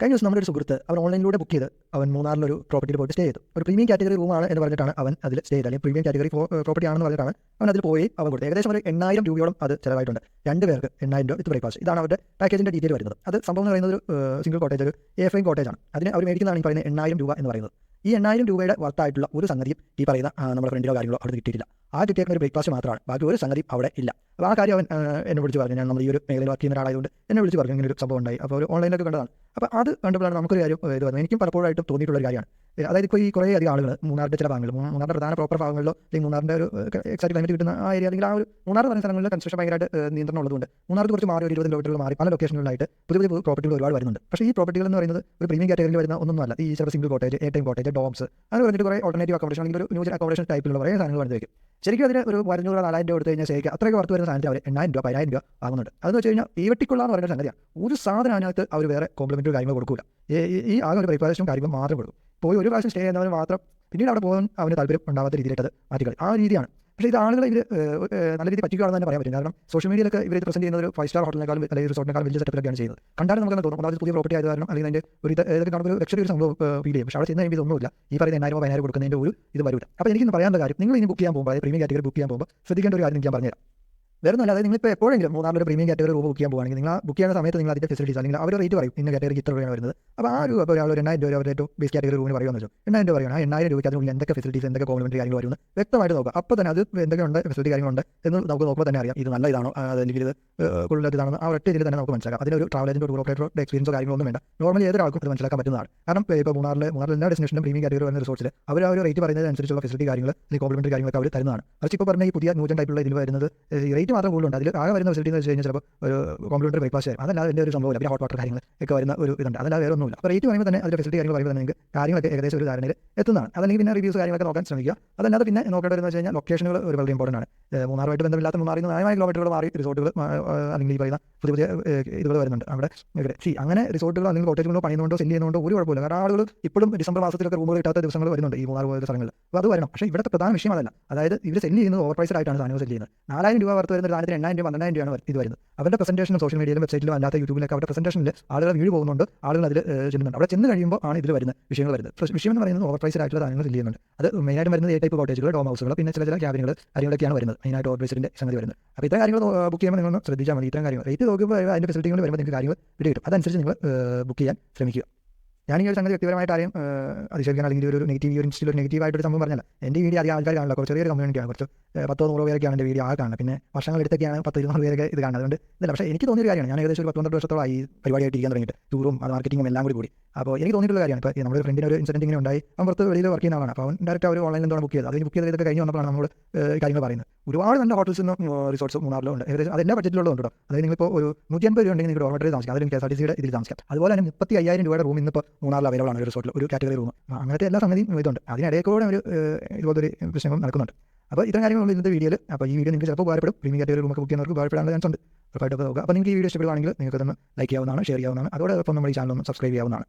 കഴിഞ്ഞ ദിവസം നമ്മുടെ ഒരു സുഹൃത്ത് അവൻ ഓൺലൈനിലൂടെ ബുക്ക് ചെയ്ത് അവൻ മൂന്നാറിലൊരു പ്രോപ്പർട്ടിയിൽ പോയിട്ട് സ്റ്റേ ചെയ്തു. ഒരു പ്രീമിയം കാറ്റഗറി റൂമാണ് എന്ന് പറഞ്ഞിട്ടാണ് അവൻ അതിൽ സ്റ്റേ ചെയ്തത്. അല്ലെങ്കിൽ പ്രീമിയം കാറ്റഗറി പ്രോപ്പർട്ടി ആണെന്ന് പറഞ്ഞിട്ടാണ് അവൻ അതിൽ പോയി അവൻ കൊടുത്തത്. ഏകദേശം ഒരു എണ്ണായിരം രൂപയോളം അത് ചിലവായിട്ടുണ്ട്. രണ്ട് പേർക്ക് എണ്ണായിരം രൂപ വിത്ത് ബ്രേക്ക്ഫാസ്റ്റ് ഇതാണ് അവരുടെ പാക്കേജിന്റെ ഡീറ്റെയിൽ വരുന്നത്. അത് സംഭവം എന്ന് പറയുന്നത് ഒരു സിംഗിൾ കോട്ടേജ് ഒരു എ എഫ് ഐ കോട്ടേജ് ആണ്. അതിന് അവർ മേടിക്കുന്നതാണ് ഈ പറയുന്നത് എണ്ണായിരം രൂപ എന്ന് പറയുന്നത്. ഈ എണ്ണായിരം രൂപയുടെ വർത്തായിട്ടുള്ള ഒരു സംഗതിയും ഈ പറയുന്ന നമ്മുടെ ഫ്രണ്ടിലോ കാര്യങ്ങളോ അവിടെ കിട്ടിയിട്ടില്ല. ആ കിട്ടിയേക്കുന്ന ഒരു ബ്രേക്ക്ഫാസ്റ്റ് മാത്രമാണ്. ബാക്കി ഒരു സംഗതി അവിടെ ഇല്ല. അപ്പോൾ ആ കാര്യം അവൻ എന്നെ വിളിച്ച് പറഞ്ഞു. ഞാൻ നമ്മൾ ഈ ഒരു മേഖലയിൽ വർക്ക് ചെയ്യുന്ന ഒരാളായതുകൊണ്ട് എന്നെ വിളിച്ച് പറഞ്ഞു. ഇങ്ങനെ ഒരു സംഭവം ഉണ്ടായി. അപ്പോൾ ഒരു ഓൺലൈനിലൊക്കെ കണ്ടതാണ്. അപ്പോൾ അത് കണ്ടപ്പോഴാണ് നമുക്കൊരു കാര്യം ഇത് പറഞ്ഞു എനിക്കും പലപ്പോഴായിട്ടും തോന്നിയിട്ടുള്ള ഒരു കാര്യമാണ് അതായത് ഇപ്പോൾ ഈ കുറേ അധികം ആളുകൾ മൂന്നാറിന്റെ ചില ഭാഗങ്ങളിൽ മൂന്നാറിന്റെ പ്രധാന പ്രോപ്പർ ഭാഗങ്ങളിലോ അല്ലെങ്കിൽ മൂന്നാറിന്റെ ഒരു എക്സാക്ട് ക്ലൈമറ്റ് കിട്ടുന്ന ആ ഏരിയ അല്ലെങ്കിൽ ആ ഒരു മൂന്നാർ പറഞ്ഞ സ്ഥലങ്ങളിൽ കൺസ്ട്രക്ഷൻ ഭയങ്കരമായിട്ട് നിയന്ത്രണം ഉള്ളതുകൊണ്ട് മൂന്നാറിൽ കുറച്ച് മാറി ഒരു ഇരുപത് കിലോമീറ്റർ മാറി പല ലൊക്കേഷനുകളിലായിട്ട് പുതിയ പുതിയ പ്രോപ്പർട്ടികൾ ഒരുപാട് വരുന്നുണ്ട്. പക്ഷേ ഈ പ്രോപ്പർട്ടികൾ എന്ന് പറയുന്നത് ഒരു പ്രീമിയം കാറ്റഗറിയിൽ വരുന്ന ഒന്നൊന്നുമല്ല ഈ ചില single cottage A time cottage domes അങ്ങനെ പറഞ്ഞിട്ട് കുറേ ഓൾട്ടർനേറ്റീവ് അക്കോമഡേഷൻ അല്ലെങ്കിൽ ഒരു ന്യൂജൻ അക്കോമഡേഷൻ ടൈപ്പിലുള്ള കുറേ സാധനങ്ങൾ വന്നിട്ട് വയ്ക്കും. ശരിക്കും അതിന് ഒരു അഞ്ഞൂറ് നാലായിരം രൂപ കൊടുത്തു കഴിഞ്ഞാൽ ശരിക്കും അത്രയൊക്കെ വർത്ത് വരുന്ന സാധനത്തിൽ അവർ എണ്ണായിരം രൂപ പതിനായിരം രൂപ വാങ്ങുന്നുണ്ട്. അതെന്ന് വെച്ച് കഴിഞ്ഞാൽ ഈ വെട്ടിക്കുള്ള എന്ന് പറയുന്ന സംഗതിയാണ് ഒരു സാധനം അതിനകത്ത് അവർ വേറെ കോംപ്ലിമെന്ററി കാര്യങ്ങൾ കൊടുക്കില്ല ഈ ആകെ ഒരു പ്രിപ്പറേഷനും കാര്യങ്ങളും മാത്രം കൊടുക്കും. പോയി ഒരു പ്രാവശ്യം സ്റ്റേ ചെയ്യുന്നവർ മാത്രം പിന്നീട് അവിടെ പോകാൻ അവന് താല്പര്യം ഉണ്ടാവാത്ത രീതിയിലായിട്ട് അത് മാറ്റിക്കളി ആ രീതിയാണ്. പക്ഷേ ഇത് ആളുകളെ ഇവർ നല്ല രീതിയിൽ പറ്റിക്കുകയാണെന്ന് തന്നെ പറയാൻ പറ്റും. കാരണം സോഷ്യൽ മീഡിയയിലൊക്കെ ഇവർ പ്രസന്റ് ചെയ്യുന്ന ഒരു ഫൈവ് സ്റ്റാർ ഹോട്ടലിനേക്കാളും അല്ലെങ്കിൽ റിസോർട്ടിനേക്കാളും വലിയ സെറ്റപ്പിലൊക്കെയാണ് ചെയ്യുന്നത്. കണ്ടാലും നമുക്ക് തോന്നും? ഒന്നാമത് പുതിയ പ്രോപ്പർട്ടി ആയത് കാരണം അല്ലെങ്കിൽ അതിന്റെ ഒരു ഇതൊക്കെ കാണുമ്പോൾ ഒരു ലക്ഷറി ഒരു സംഭവം ഫീൽ ചെയ്യും. പക്ഷേ അവിടെ ചെന്ന് കഴിയുമ്പോൾ ഇതൊന്നുമില്ല. ഈ പറയുന്ന എണ്ണായിരം പതിനായിരം കൊടുക്കുന്നതിന്റെ ഒരു ഇത് വരില്ല അപ്പോൾ എനിക്കിന്ന് പറയാനുള്ള കാര്യം നിങ്ങൾ ഇനി ബുക്ക് ചെയ്യാൻ പോകുമ്പോൾ അതായത് പ്രീമിയം കാറ്റഗറി ബുക്ക് ചെയ്യാൻ പോകുമ്പോൾ ശ്രദ്ധിക്കേണ്ട ഒരു കാര്യം ഞാൻ പറഞ്ഞുതരാം. വേറെ ഒന്നുമല്ല അതായത് നിങ്ങളിപ്പോൾ എപ്പോഴെങ്കിലും മൂന്നാറിൽ ഒരു പ്രീമിയം കാറ്റഗറി റൂം ബുക്ക് ചെയ്യാൻ പോകുകയാണെങ്കിൽ നിങ്ങൾ ബുക്ക് ചെയ്യുന്ന സമയത്ത് നിങ്ങൾ അതിന്റെ ഫെസിലിറ്റീസ് അല്ലെങ്കിൽ അവർ റേറ്റ് പറയും. ഇന്ന കാറ്റഗറിക്ക് ഇത്ര രൂപയാണ് വരുന്നത്. അപ്പോൾ ആ ഒരു ഇപ്പോൾ ഒരാൾ ഒരു എണ്ണായിരം രൂപ അവരുടെ ബേസ് കാറ്റഗറി റൂമിന് പറയുമെന്ന് വെച്ചാൽ എണ്ണായിരം രൂപ പറയണം ആ എണ്ണായിരം രൂപയ്ക്ക് അതിനുള്ളിൽ എന്തൊക്കെ ഫെസിലിറ്റീസ് എന്തൊക്കെ കോംപ്ലിമെന്ററി കാര്യങ്ങൾ വരുന്നത് വ്യക്തമായിട്ട് നോക്കുക. അപ്പോൾ തന്നെ അത് എന്തൊക്കെ ഉണ്ട് ഫെസിലിറ്റി കാര്യങ്ങളുണ്ട് എന്ന് നമുക്ക് നോക്കുമ്പോൾ തന്നെ അറിയാം. ഇത് നല്ല ഇതാണോ? അല്ലെങ്കിൽ ഇത് കൂടുതൽ ഇതാണോ ആ ഒറ്റ ഇതിൽ തന്നെ നമുക്ക് മനസ്സിലാക്കാം. അതിനൊരു ട്രാവൽ ഏജന്റ് ടൂർ ഓപ്പറേറ്ററുടെ എക്സ്പീരിയൻസോ കാര്യങ്ങളൊന്നും വേണ്ട. നോർമലി ഏതൊരാൾക്കും ഇത് മനസ്സിലാക്കാൻ പറ്റുന്നതാണ് കാരണം ഇപ്പോൾ മൂന്നാറിൽ മൂന്നാറിൽ എല്ലാ ഡെസ്റ്റിനേഷനും പ്രീമിയം കാറ്റഗറി വരുന്ന റിസോർട്ടിൽ അവർ ആ ഒരു റേറ്റ് പറയുന്നതിനനുസരിച്ചുള്ള ഫെസിലിറ്റി കാര്യങ്ങൾ അല്ലെങ്കിൽ കോംപ്ലിമെന്ററി കാര്യങ്ങളൊക്കെ അവർ തരുന്നതാണ്. പക്ഷേ ഇപ്പോൾ പറഞ്ഞ ഈ പുതിയ ന്യൂജൻ ടൈപ്പുള്ള ഇതിൽ വരുന്നത് ഈ റേറ്റ് മാത്രം കൂടുതലുണ്ട്. അതിൽ ആകെ വരുന്ന ഫെസിലിറ്റി എന്ന് വെച്ച് കഴിഞ്ഞാൽ ചിലപ്പോൾ ഒരു കോമ്പ്യൂട്ടർ ബ്രേക്ക്ഫാസ്റ്റ് ആയിരുന്നു അതല്ലാതെ വലിയ ഒരു സംഭവമില്ല. പിന്നെ ഹോട്ട് വാട്ടർ കാര്യങ്ങൾ ഒക്കെ വരുന്ന ഒരു ഇതുണ്ട്. അതല്ലാതെ വേറെ ഒന്നുമില്ല അപ്പോൾ റേറ്റ് പറയുമ്പോൾ തന്നെ അതിന്റെ ഫെസിലിറ്റി കാര്യങ്ങൾ പറയുമ്പോൾ തന്നെ നിങ്ങൾക്ക് കാര്യങ്ങളൊക്കെ ഏകദേശം ഒരു ധാരണയിൽ എത്തുന്നതാണ്. അതല്ലെങ്കിൽ പിന്നെ റിവ്യൂസ് കാര്യങ്ങളൊക്കെ നോക്കാൻ ശ്രമിക്കുക. അതല്ലാതെ പിന്നെ നോക്കേണ്ടത് എന്ന് വെച്ച് കഴിഞ്ഞാൽ ലൊക്കേഷനുകൾ ഒരു വളരെ ഇമ്പോർട്ടന്റ് ആണ് മൂന്നാറുമായിട്ട് ബന്ധമില്ലാത്ത മൂന്നാറിൽ നിന്ന് ന്യായമായ കിലോമീറ്ററുകൾ മാറി റിസോർട്ടുകൾ അല്ലെങ്കിൽ ഈ പറയുന്ന പുതിയ പുതിയ ഇതുകൾ വരുന്നുണ്ട്. അവിടെ സി അങ്ങനെ റിസോർട്ടുകൾ അല്ലെങ്കിൽ കോട്ടേജുകളോ പണിയുന്നുണ്ടോ സെൻഡ് ചെയ്യുന്നുണ്ടോ ഒരു കുഴപ്പമില്ല. കാരണം ആളുകൾ ഇപ്പോഴും ഡിസംബർ മാസത്തിലൊക്കെ റൂമുകൾ കിട്ടാത്ത ദിവസങ്ങൾ വരുന്നുണ്ട് ഈ മൂന്നാർ പോലുള്ള സ്ഥലങ്ങളിൽ. അപ്പോൾ അത് വരണം. പക്ഷേ ഇവിടുത്തെ പ്രധാന വിഷയം അതല്ല. അതായത് ഇവർ സെൻഡ് ചെയ്യുന്നത് ഓവർ പ്രൈസ്ഡ് ആയിട്ടാണ് സാധനങ്ങൾ സെൻഡ് ചെയ്യുന്നത്. നാലായിരം രൂപ വർത്ത് വരുന്ന സാധനത്തിന് എണ്ണായിരം രൂപ പന്ത്രണ്ടായിരം രൂപയാണ് ഇത് വരുന്നത്. അവരുടെ പ്രസന്റേഷൻ സോഷ്യൽ മീഡിയയിലും വെബ്സൈറ്റിലും അല്ലാത്ത യൂട്യൂബിലൊക്കെ അവരുടെ പ്രസന്റേഷനിൽ ആളുകൾ വീട് പോകുന്നുണ്ട് ആളുകൾ അതിൽ ചെല്ലുന്നുണ്ട്. അവിടെ ചെന്ന് കഴിയുമ്പോൾ ആണ് ഇതിൽ വരുന്ന വിഷയങ്ങൾ വരുന്നത്. വിഷയം എന്ന് പറയുന്നത് ഓവർ പ്രൈസ്ഡ് ആയിട്ടുള്ള സാധനങ്ങൾ ഫില്ല് ചെയ്യുന്നുണ്ട്. അത് മെയിനായിട്ട് വരുന്നത് എ ടൈപ്പ് കോട്ടേജുകൾ ഡോം ഹൗസുകൾ പിന്നെ ചില ചില ക്യാബിനുകൾ കാര്യങ്ങളൊക്കെയാണ് വരുന്നത് മെയിനായിട്ട് ഓവർ സംഗതി വരുന്നത്. അപ്പോൾ ഇത്ര കാര്യങ്ങൾ ബുക്ക് ചെയ്യുമ്പോൾ നിങ്ങൾ ശ്രദ്ധിച്ചാൽ മതി. ഇത്തരം കാര്യങ്ങൾ റേറ്റ് നോക്കുമ്പോൾ അതിന്റെ ഫെസിലിറ്റികൾ വരുമ്പോൾ നിങ്ങൾക്ക് കാര്യങ്ങൾ പിടി കിട്ടും അതനുസരിച്ച് നിങ്ങൾ ബുക്ക് ചെയ്യാൻ ശ്രമിക്കുക. ഞാനീ ഒരു സംഗതി വ്യക്തിപരമായിട്ട് ആരെയും അതിശയിക്കാൻ അല്ലെങ്കിൽ ഒരു നെഗറ്റീവ് ഒരു ഇൻസ്റ്റിൽ ഒരു നെഗറ്റീവ് ആയിട്ടൊരു സംഭവം പറഞ്ഞല്ല. എന്റെ വീഡിയോ അധികം ആൾക്കാർ കാണില്ല കുറച്ച് ചെറിയൊരു കമ്മ്യൂണിറ്റിയാണ് കുറച്ച് പത്തോ നൂറോ പേരൊക്കെയാണ് എന്റെ വീഡിയോ ആ കാണുന്നത്. പിന്നെ വർഷങ്ങൾ എടുത്തൊക്കെയാണ് പത്ത് ഇരുന്നൂറ് പേരൊക്കെ ഇത് കാണുന്നത്. അതുകൊണ്ട് ഇതല്ല പക്ഷേ എനിക്ക് തോന്നിയൊരു കാര്യമാണ്. ഞാൻ ഏകദേശം ഒരു പത്തൊമ്പത് ഈ പരിപാടിയായിട്ട് ഇരിക്കാൻ തുടങ്ങിയിട്ട്. ടൂറും അത് മാർക്കറ്റിംഗും എല്ലാം കൂടി കൂടി. അപ്പോൾ എനിക്ക് തോന്നിയിട്ടുള്ള കാര്യമാണ്. ഇപ്പോൾ നമ്മുടെ ഫ്രണ്ടിന് ഒരു ഇൻസിഡന്റ് ഇങ്ങനെ ഉണ്ടായി. അവൻ പുറത്ത് വെളിയിൽ വർക്ക് ചെയ്യുന്ന ആളാണ്. അപ്പോൾ അവൻ ഡയറക്റ്റ് അവർ ഓൺലൈനിൽ എന്താണ് ബുക്ക് ചെയ്തത്. അതിന് ബുക്ക് ചെയ്തതൊക്കെ കഴിഞ്ഞ് വന്നപ്പോഴാണ് നമ്മൾ കാര്യങ്ങൾ പറയുന്നത്. ഒരുപാട് നല്ല ഹോട്ടൽസും റിസോർട്ട്സും മൂന്നാറിലും ഉണ്ട്. ഏകദേശം അതെല്ലാം ബഡ്ജറ്റിലുള്ള ഉണ്ട് കേട്ടോ അതായത് നിങ്ങളിപ്പോൾ ഒരു നൂറ്റി അൻപത് രൂപ ഉണ്ടെങ്കിൽ നിങ്ങൾ ഡോർമെറ്ററി താമസിക്കാം. അതിലും കെ എസ് ആർ ടി സിയുടെ ഇതിൽ താമസിക്കാം. അതുപോലെ തന്നെ മുപ്പത്തി അയ്യായിരം രൂപയുടെ റൂം ഇന്നിപ്പോൾ മൂന്നാറിൽ അവൈലബിൾ ആണ്. ഒരു റിസോർട്ടിൽ ഒരു കാറ്റഗറി റൂം അങ്ങനത്തെ എല്ലാ സംഗതിയും ഇതുണ്ട്. അതിനിടയിൽ കൂടെ ഒരു ഇതുപോലൊരു പ്രശ്നങ്ങളും നടക്കുന്നുണ്ട്. അപ്പോൾ ഇത്തരം കാര്യങ്ങളുള്ള ഇന്നത്തെ വീഡിയോയിൽ. അപ്പോൾ ഈ വീഡിയോ നിങ്ങൾക്ക് ചിലപ്പോൾ ഉപകാരപ്പെടും. പ്രീമിയം കാറ്റഗറി റൂമൊക്കെ ബുക്ക് ചെയ്യുന്നവർക്ക് ഉപകാരപ്പെടാനുള്ള ചാൻസ് ഉണ്ട്. ഉറപ്പായിട്ടൊക്കെ നോക്കുക. അപ്പോൾ നിങ്ങൾക്ക് ഈ വീഡിയോ ഇഷ്ടപ്പെടുകയാണെങ്കിൽ നിങ്ങൾക്ക് തന്നെ ലൈക്ക് ചെയ്യാവുന്നതാണ് ഷെയർ ചെയ്യാവുന്നതാണ്. അതോടൊപ്പം നമ്മുടെ ഈ ചാനൽ ഒന്ന് സബ്സ്ക്രൈബ് ചെയ്യാവുന്നതാണ്.